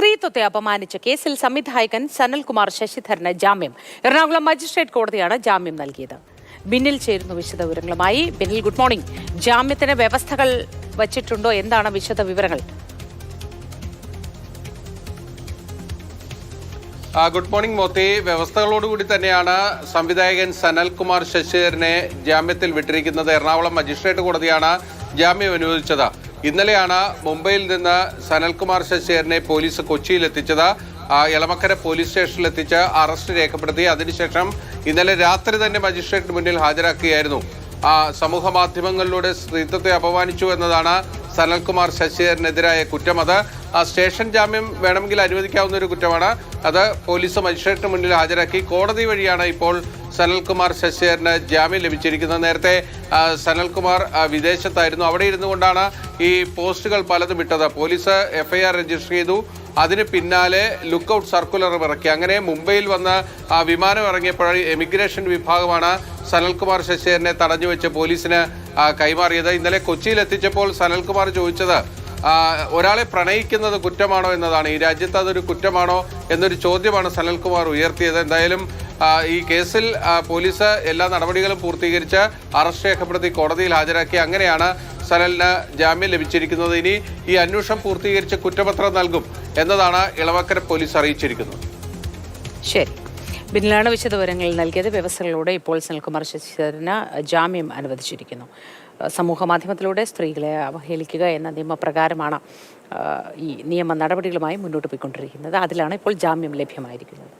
സ്ത്രീത്വത്തെ അപമാനിച്ച കേസിൽ സംവിധായകൻ സനൽകുമാർ ശശിധരന് ജാമ്യം. എറണാകുളം മജിസ്ട്രേറ്റ് കോടതിയാണ് ജാമ്യം നൽകിയത്. ബിന്നിൽ ചേരുന്നു വിശദവിവരങ്ങളുമായി ബിന്നിൽ ഗുഡ് മോർണിംഗ്. ജാമ്യത്തിന് വ്യവസ്ഥകൾ വച്ചിട്ടുണ്ടോ? എന്താണ് വിശദ വിവരങ്ങൾ? Good morning Moti. വ്യവസ്ഥകളോടുകൂടി തന്നെയാണ് സംവിധായകൻ സനൽകുമാർ ശശിധരനെ ജാമ്യത്തിൽ വിട്ടിരിക്കുന്നത്. എറണാകുളം മജിസ്ട്രേറ്റ് കോടതിയാണ് ജാമ്യം അനുവദിച്ചത്. ഇന്നലെയാണ് മുംബൈയിൽ നിന്ന് സനൽകുമാർ ശശിധരനെ പോലീസ് കൊച്ചിയിലെത്തിച്ചത്. എളമക്കര പോലീസ് സ്റ്റേഷനിലെത്തിച്ച് അറസ്റ്റ് രേഖപ്പെടുത്തി. അതിനുശേഷം ഇന്നലെ രാത്രി തന്നെ മജിസ്ട്രേറ്റിന് മുന്നിൽ ഹാജരാക്കുകയായിരുന്നു. സമൂഹ മാധ്യമങ്ങളിലൂടെ സ്ത്രീത്വത്തെ അപമാനിച്ചു എന്നതാണ് സനൽകുമാർ ശശിധരനെതിരായ കുറ്റം. അത് സ്റ്റേഷൻ ജാമ്യം വേണമെങ്കിൽ അനുവദിക്കാവുന്ന ഒരു കുറ്റമാണ്. അത് പോലീസ് മജിസ്ട്രേറ്റിന് മുന്നിൽ ഹാജരാക്കി. കോടതി വഴിയാണ് ഇപ്പോൾ സനൽകുമാർ ശശിധരന് ജാമ്യം ലഭിച്ചിരിക്കുന്നത്. നേരത്തെ സനൽകുമാർ വിദേശത്തായിരുന്നു. അവിടെ ഇരുന്നു കൊണ്ടാണ് ഈ പോസ്റ്റുകൾ പലതും ഇട്ടത്. പോലീസ് എഫ്ഐആർ രജിസ്റ്റർ ചെയ്തു. അതിന് പിന്നാലെ ലുക്കൌട്ട് സർക്കുലർ ഇറക്കി. അങ്ങനെ മുംബൈയിൽ വന്ന് ആ വിമാനം ഇറങ്ങിയപ്പോൾ എമിഗ്രേഷൻ വിഭാഗമാണ് സനൽകുമാർ ശശിധരനെ തടഞ്ഞു വെച്ച് പോലീസിന് ആ, കൈമാറിയത്. ഇന്നലെ കൊച്ചിയിൽ എത്തിച്ചപ്പോൾ സനൽകുമാർ ചോദിച്ചത് ആ, ഒരാളെ പ്രണയിക്കുന്നത് കുറ്റമാണോ എന്നതാണ്. ഈ രാജ്യത്ത് അതൊരു കുറ്റമാണോ എന്നൊരു ചോദ്യമാണ് സനൽകുമാർ ഉയർത്തിയത്. എന്തായാലും ഈ കേസിൽ പോലീസ് എല്ലാ നടപടികളും പൂർത്തീകരിച്ച് അറസ്റ്റ് രേഖപ്പെടുത്തി കോടതിയിൽ ഹാജരാക്കി. അങ്ങനെയാണ് സനലിന് ജാമ്യം ലഭിച്ചിരിക്കുന്നത്. ഇനി ഈ അന്വേഷണം പൂർത്തീകരിച്ച് കുറ്റപത്രം നൽകും എന്നതാണ് ഇളവക്കര പോലീസ് അറിയിച്ചിരിക്കുന്നത്. ശരി. ബിന്നിലാണ് വിശദവിവരങ്ങൾ നൽകിയത്. വ്യവസ്ഥകളിലൂടെ ഇപ്പോൾ സെൽകുമാർ ശശിധരന് ജാമ്യം അനുവദിച്ചിരിക്കുന്നു. സമൂഹ മാധ്യമത്തിലൂടെ സ്ത്രീകളെ അവഹേളിക്കുക എന്ന നിയമപ്രകാരമാണ് ഈ നിയമ നടപടികളുമായി മുന്നോട്ട് പോയിക്കൊണ്ടിരിക്കുന്നത്. അതിലാണ് ഇപ്പോൾ ജാമ്യം ലഭ്യമായിരിക്കുന്നത്.